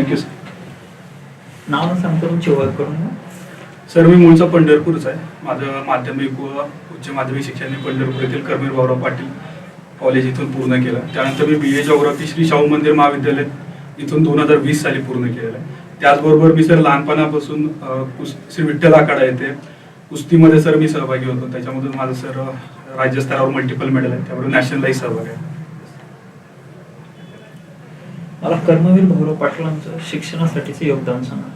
Thank you sir नाव सांगतो तुमची ओळख करून सर मी मूळचा पंढरपूरचा आहे. माझं माध्यमिक व उच्च माध्यमिक शिक्षण मी पंढरपूर येथील कर्मीर भाऊराव पाटील कॉलेज इथून पूर्ण केलं. त्यानंतर मी B A geography Shri Shahu Mandir Mahavidyalaya इथून दोन हजार वीस साली पूर्ण केलेलं आहे. त्याचबरोबर मी सर लहानपणापासून कुस- श्री विठ्ठल आखाडा येते कुस्तीमध्ये सर मी सहभागी होतो. त्याच्यामधून माझं सर राज्यस्तरावर मल्टिपल मेडल आहे त्यावर नॅशनललाही सहभाग आहे. मला कर्मवीर भाऊराव पाटलांचं शिक्षणासाठीचं योगदान सांगा.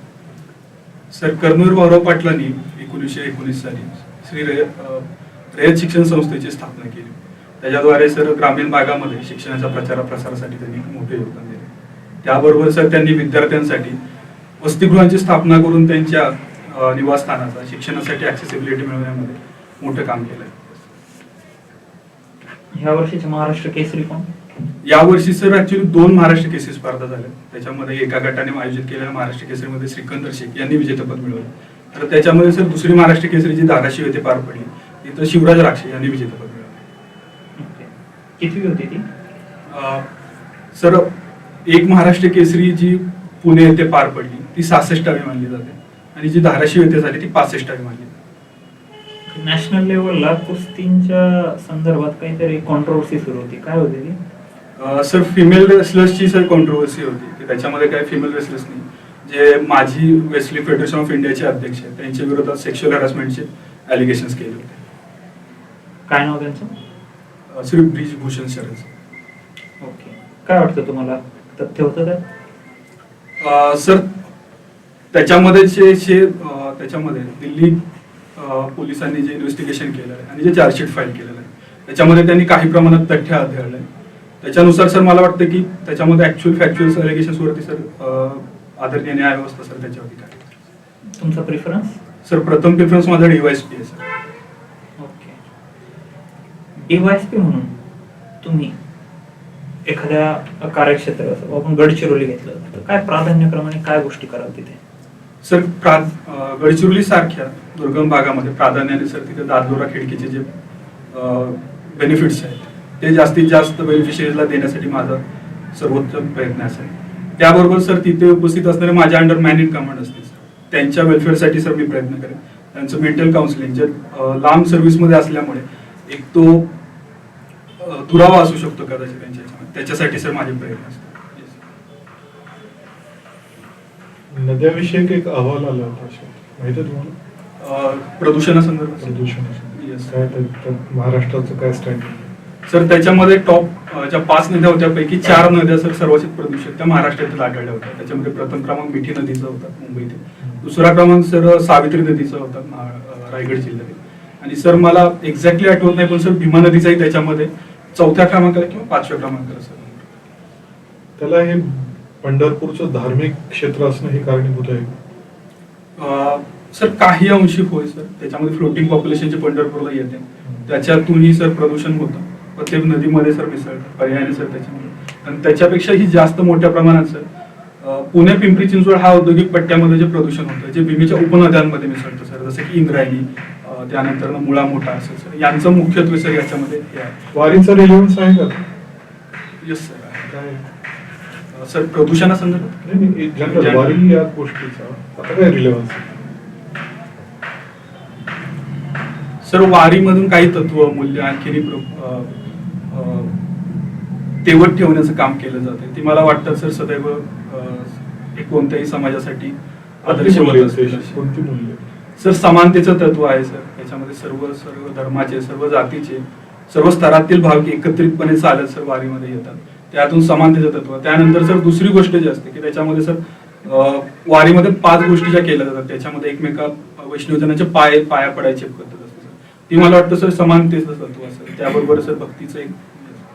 सर कर्मवीर भाऊराव पाटलांनी एकोणीसशे एकोणीस साली श्री रयत शिक्षण संस्थेची स्थापना केली. त्याच्याद्वारे सर ग्रामीण भागामध्ये शिक्षणाच्या प्रचार प्रसारासाठी त्यांनी मोठे योगदान दिले. त्याबरोबर सर त्यांनी विद्यार्थ्यांसाठी वसतिगृहांची स्थापना करून त्यांच्या निवासस्थानाचा शिक्षणासाठी ऍक्सेसिबिलिटी मिळवण्यामध्ये मोठं काम केलं. ह्या वर्षीचे महाराष्ट्र केसरी कोण? यावर्षी सर ऍक्च्युली दोन महाराष्ट्र केसरी स्पर्धा झाल्या. त्याच्यामध्ये एका गटाने आयोजित केलेल्या महाराष्ट्र केसरीमध्ये श्रीकंदर शेख यांनी विजेतेपद मिळवलं. तर त्याच्यामध्ये सर दुसरी महाराष्ट्र केसरी जी धाराशिव येथे पार पडली तिथं शिवराज राक्षे यांनी विजेतेपद मिळवलं. कितवी होती ती? सर एक महाराष्ट्र केसरी जी पुणे येथे पार पडली ती सहासष्टावी मानली जाते. आणि जी धाराशिव येथे झाली ती पासष्टावी मानली जाते. नॅशनल लेवलला कुस्तींच्या संदर्भात काहीतरी कॉन्ट्रोवर्सी सुरू होती. काय होती ती? सर फिमेल रेसलर्सची सर कॉन्ट्रोवर्सी होती की त्याच्यामध्ये काय फिमेल रेसलर्स नाही. जे माजी वेस्टली फेडरेशन ऑफ इंडियाचे अध्यक्ष आहेत त्यांच्या विरोधात सेक्शुअल हॅरासमेंटचे ॲलिगेशन्स केले होते. काय नाव त्यांचं? श्री ब्रिज भूषण शरद ओके. काय वाटतं तुम्हाला? तथ्य होतं अं, सर त्याच्यामध्ये जे जे त्याच्यामध्ये दिल्ली पोलिसांनी जे इन्व्हेस्टिगेशन केलं आहे आणि जे चार्जशीट फाईल केलेलं आहे त्याच्यामध्ये त्यांनी काही प्रमाणात तथ्य आढळलं आहे त्याच्यानुसार सर मला वाटतं की त्याच्यामध्ये ऍक्च्युअल फॅक्च्युअल अलिगेशन्स वरती सर आदरणीय न्याय व्यवस्था सर त्याच्यावरती काय? तुमचा प्रिफरन्स सर प्रथम प्रिफरन्स माझा डीवायस पी आहे सर. ओके. डीवायएसपी म्हणून तुम्ही एखाद्या कार्यक्षेत्र आपण गडचिरोली घेतलं तर काय प्राधान्यक्रमाने काय गोष्टी कराल तिथे? सर प्रा गडचिरोली सारख्या दुर्गम भागामध्ये प्राधान्याने सर तिथे दादलोरा खिडकीचे जे बेनिफिट्स आहेत ते जास्तीत जास्त बेनिफिशियरीला देण्यासाठी माझा सर्वोत्तम प्रयत्न असेल त्याबरोबर सर तिथे उपस्थित असणारे माझ्या अंडर मॅन इन कमांड असतील सर त्यांच्या वेलफेअरसाठी सर मी प्रयत्न करेन. त्यांचं मेंटल काउन्सिलिंग जे लांब सर्व्हिसमध्ये असल्यामुळे एक तो दुरावा असू शकतो कदाचित त्यांच्या. त्याच्यासाठी सर माझे प्रयत्न असतात. नद्याविषयक एक अहवाल आला होता. माहिती आहे तुम्हाला? प्रदूषणासंदर्भात. त्या महाराष्ट्राचं काय स्टँड सर त्याच्यामध्ये टॉप ज्या पाच नद्या होत्या पैकी चार नद्या सर सर्वाधिक प्रदूषित त्या महाराष्ट्रातील आढळल्या होत्या. त्याच्यामध्ये प्रथम क्रमांक मिठी नदीचा होता मुंबईत दुसरा क्रमांक सर सावित्री नदीचा होता रायगड जिल्ह्यातील. आणि सर मला एक्झॅक्टली आठवत नाही पण सर भीमा नदीचाही त्याच्यामध्ये चौथ्या क्रमांकाला किंवा पाचव्या क्रमांकाला सर. त्याला हे पंढरपूरचं धार्मिक क्षेत्र असणं हे कारणीभूत आहे? सर काही अंशी होय सर. त्याच्यामध्ये फ्लोटिंग पॉप्युलेशनचे पंढरपूरला येते त्याच्यातूनही सर प्रदूषण होतं. पण ते नदीमध्ये सर मिसळतं पर्यायाने सर त्याच्यामध्ये आणि त्याच्यापेक्षाही जास्त मोठ्या प्रमाणात सर पुणे पिंपरी चिंचवड हा औद्योगिक पट्ट्यामध्ये जे प्रदूषण होतं जे भीमीच्या उपनद्यांमध्ये मिसळतं सर जसं की इंद्रायणी त्यानंतर मुळा मोठा असेल सर यांचं मुख्यत्वे सर याच्यामध्ये हे आहे. वारीचा रिलेव्हन्स आहे का येस सर. काय? सर प्रदूषणासंदर्भात? नाही, नाही जनरल वारी या गोष्टीचा आता काय रिलेव्हन्स सर वारीमधून काही तत्व मूल्य अ, तेवत ठेवण्याचं काम केलं जाते ती मला वाटतं सर सदैव कोणत्याही समाजासाठी आदर्श सर समानतेचं तत्व आहे सर. त्याच्यामध्ये सर्व सर्व धर्माचे सर्व जातीचे सर्व स्तरातील भाव एकत्रितपणे चालत सर वारीमध्ये येतात. त्यातून समानतेचं तत्व त्यानंतर सर दुसरी गोष्ट जी असते की त्याच्यामध्ये सर वारीमध्ये पाच गोष्टी ज्या केल्या जातात. त्याच्यामध्ये एकमेका वैष्णवजनाचे पाय पाया पडायची पद्धत असते सर. ती मला वाटतं सर समानतेचं तत्व असेल त्याबरोबर सर भक्तीचं एक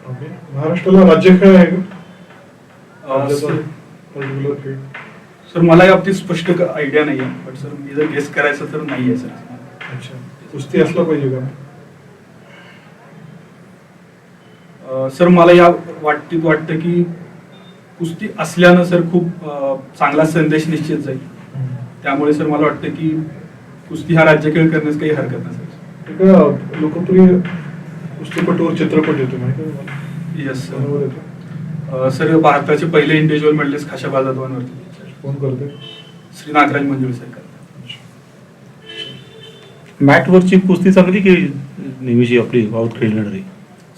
ओके महाराष्ट्राला राज्य काय आहे का सर- पर्टिक्युलर सर मला या बाबतीत स्पष्ट आयडिया नाही आहे बट सर मी जर गेस करायचं तर नाही आहे सर. अच्छा. कुस्ती असला पाहिजे का? सर मला या बाबतीत वाटतं की कुस्ती असल्यानं सर खूप चांगला संदेश निश्चित जाईल. त्यामुळे सर मला वाटतं की कुस्ती हा राज्यखेळ करण्यास काही हरकत नसेल एका लोकप्रिय कुस्तीपटूवर चित्रपट येतो माहिती? येस सर सर भारताचे पहिले इंडिव्हिज्युअल मेडलिस्ट खाशाबा जाधवांवरती कोण करते? श्री नागराज मंजुळे सर मॅटवरची कुस्ती चांगली की नेहमीची आपली वाऊत खेळणारी?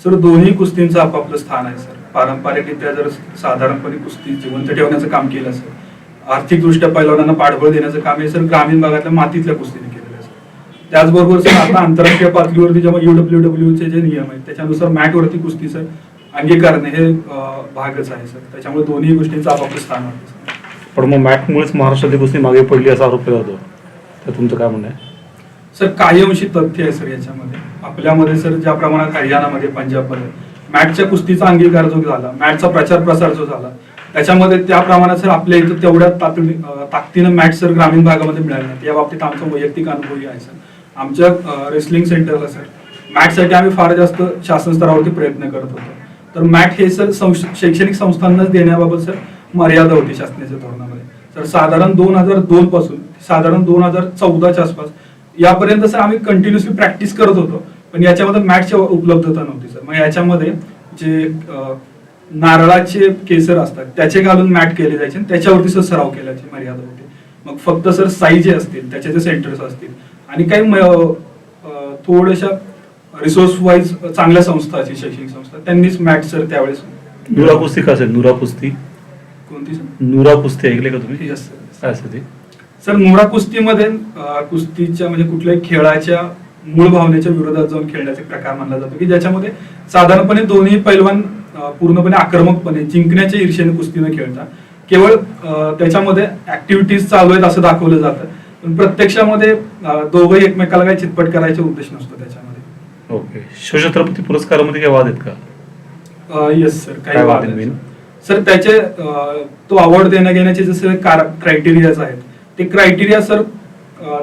सर दोन्ही कुस्तींचं आपापलं स्थान आहे सर. पारंपरिकरित्या जर साधारणपणे कुस्ती जिवंत ठेवण्याचं काम केलं असेल आर्थिकदृष्ट्या पैलवानांना पाठबळ देण्याचं काम हे सर. ग्रामीण भागातल्या मातीतल्या कुस्तीने. सर त्याचबरोबर सर आता आंतरराष्ट्रीय पातळीवरती जेव्हा युडब्ल्यू डब्ल्यूचे जे नियम आहेत त्याच्यानुसार मॅटवरती कुस्ती सर अंगीकारणे हे भागच आहे सर. त्याच्यामुळे दोन्ही गोष्टींचं आपापलं स्थान आहे सर. पण मग मॅटमुळेच महाराष्ट्रातली कुस्ती मागे पडली असा आरोप केला जातो तर तुमचं काय म्हणणं आहे? सर काही अंशी तथ्य आहे सर याच्यामध्ये. आपल्यामध्ये सर ज्या प्रमाणात हरियाणामध्ये पंजाबमध्ये मॅटच्या कुस्तीचा अंगीकार जो झाला मॅटचा प्रचार प्रसार जो झाला त्याच्यामध्ये त्या प्रमाणात सर आपल्या इथं तेवढ्या तातडी ताकदीनं मॅट सर ग्रामीण भागामध्ये मिळाले या बाबतीत आमचा वैयक्तिक अनुभवही आहे सर. आमच्या रेसलिंग सेंटरला सर मॅटसाठी आम्ही फार जास्त शासन स्तरावरती प्रयत्न करत होतो. तर मॅट हे सर शैक्षणिक संस्थांनाच देण्याबाबत सर मर्यादा होती शासनाच्या धोरणामध्ये. सर साधारण दोन हजार दोन पासून साधारण दोन हजार चौदाच्या आसपास यापर्यंत सर आम्ही कंटिन्युअसली प्रॅक्टिस करत होतो. पण याच्यामध्ये मॅटची उपलब्धता नव्हती सर मग याच्यामध्ये जे नारळाचे केसर असतात त्याचे घालून मॅट केले जायचे आणि त्याच्यावरती सर सराव केल्याची मर्यादा होती. मग फक्त सर साई जे असतील त्याचे जे सेंटर्स असतील आणि काही थोड्याशा रिसोर्स वाईज चांगल्या संस्था असतील शैक्षणिक संस्था. त्यांनीच मॅट सर त्यावेळेस नुरा कुस्ती काय असेल नुरा कुस्ती. कोणती सर? नुरा कुस्ती ऐकले का तुम्ही? ते? सर मुरा कुस्तीमध्ये कुस्तीच्या म्हणजे कुठल्याही खेळाच्या मूळ भावनेच्या विरोधात जाऊन खेळण्याचा प्रकार मानला जातो की ज्याच्यामध्ये साधारणपणे दोन्ही पैलवान पूर्णपणे आक्रमकपणे जिंकण्याच्या ईर्षेने कुस्ती न खेळता केवळ त्याच्यामध्ये ऍक्टिव्हिटीज चालू आहेत असं दाखवलं जातं. पण प्रत्यक्षामध्ये दोघंही एकमेकाला काही चितपट करायचा उद्देश नसतो त्याच्यामध्ये. ओके. शिवछत्रपती पुरस्कारामध्ये काय वाद आहेत का? येस सर काही वाद? सर त्याचे तो अवॉर्ड देण्या घेण्याचे जसे क्रायटेरियाज आहेत ते क्रायटेरिया सर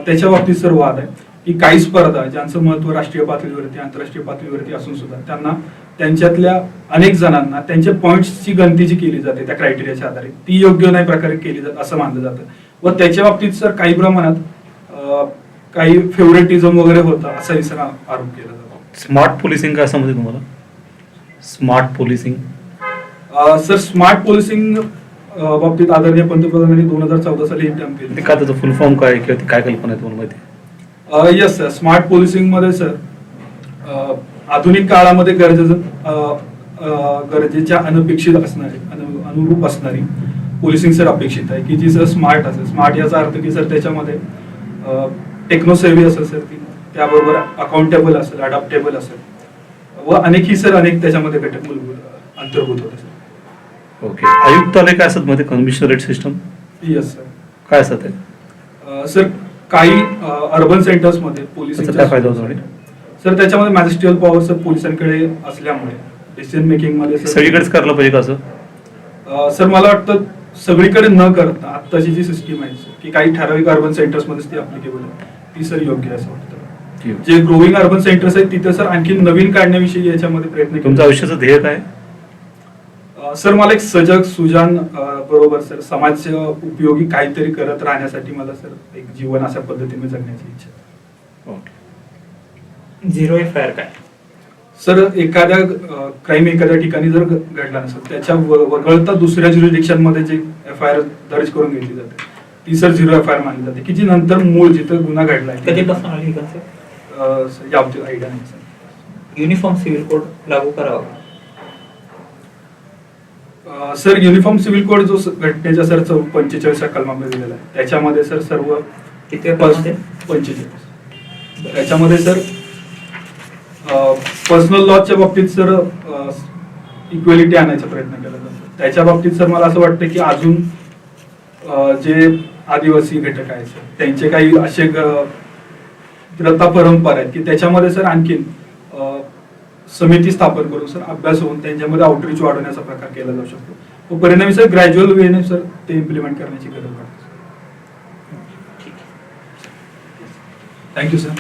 त्याच्या बाबतीत सर वाद आहे की काही स्पर्धा ज्यांचं महत्त्व राष्ट्रीय पातळीवरती आंतरराष्ट्रीय पातळीवरती असून सुद्धा त्यांना त्यांच्यातल्या अनेक जणांना त्यांच्या पॉईंट्सची गणती जी केली जाते त्या क्रायटेरियाच्या आधारे. ती योग्य नाही प्रकारे केली जात असं मानलं जातं. व त्याच्या बाबतीत सर काही प्रमाणात काही फेवरेटिझम वगैरे होतं असाही सर आरोप केला जातो. स्मार्ट पोलिसिंग काय समजते तुम्हाला? Smart policing sir smart policing बाबतीत आदरणीय पंतप्रधानांनी दोन हजार चौदा साली टर्म ते केली. काय त्याचं फुल फॉर्म काय किंवा काय कल्पना आहे तुम्हाला माहिती? येस सर स्मार्ट पोलिसिंगमध्ये सर आधुनिक काळामध्ये गरजेचं गरजेच्या अनपेक्षित असणारी अनु- अनुरूप असणारी पोलिसिंग सर अपेक्षित आहे की जी सर स्मार्ट असेल. स्मार्ट याचा अर्थ की सर त्याच्यामध्ये टेक्नो सेव्ही असेल सर ती त्याबरोबर अकाउंटेबल असेल अडॅप्टेबल असेल. व अनेकही सर अनेक त्याच्यामध्ये घटक मूलभूत अंतर्भूत होते सर. ओके. आयुक्तालय काय असतात मध्ये? Commissionerate system? येस सर काय असतात ते? अ, सर काही अर्बन सेंटर्समध्ये पोलीस काय फायदा होतो? सर त्याच्यामध्ये मॅजिस्ट्रियल पॉवर सर पोलिसांकडे असल्यामुळे डिसिजन मेकिंगमध्ये सर- सगळीकडेच करायला पाहिजे का असं? अ, सर मला वाटतं सगळीकडे न करता आत्ताची जी सिस्टीम आहे की काही ठराविक अर्बन सेंटर्स मध्येच ती अप्लिकेबल आहे. ती सर योग्य आहे असं वाटतं. जे ग्रोविंग अर्बन सेंटर्स आहेत तिथे सर आणखी नवीन काढण्याविषयी याच्यामध्ये प्रयत्न केले. तुमचं आयुष्याचं ध्येय काय? अ, सर मला एक सजग सुजान अ, बरोबर सर समाज उपयोगी काहीतरी करत राहण्यासाठी मला सर एक जीवन अशा पद्धतीने जगण्याची इच्छा आहे. Okay zero F I R काय? सर एखाद्या क्राईम एखाद्या ठिकाणी जर घडला नसेल त्याच्या वगळता दुसऱ्या ज्युरिडिक्शनमध्ये जी एफ आय आर दर्ज करून घेतली जाते ती sir zero F I R मानली जाते की जी नंतर मूळ जिथं गुन्हा घडलाय कधीपासून आली ही अ, सर, आयडिया नाही सर. युनिफॉर्म सिव्हिल कोड लागू करावा का? अ, सर युनिफॉर्म सिव्हिल कोड जो स- घटनेच्या सर चौ पंचेचाळीस कलमामध्ये दिलेला आहे त्याच्यामध्ये सर सर्व किती? पंचेचाळीस. त्याच्यामध्ये सर पर्सनल लॉच्या बाबतीत सर इक्वेलिटी आणायचा प्रयत्न केला जातो. त्याच्या बाबतीत सर मला असं वाटतं की अजून जे आदिवासी घटक आहेत सर त्यांचे काही असे प्रथा परंपरा आहेत की त्याच्यामध्ये सर आणखीन समिती स्थापन करून सर अभ्यास होऊन त्यांच्यामध्ये आउटरीच वाढवण्याचा प्रकार केला जाऊ शकतो. व परिणामी सर ग्रॅज्युअल वेने सर ते इम्प्लिमेंट करण्याची गरज वाटते थँक्यू सर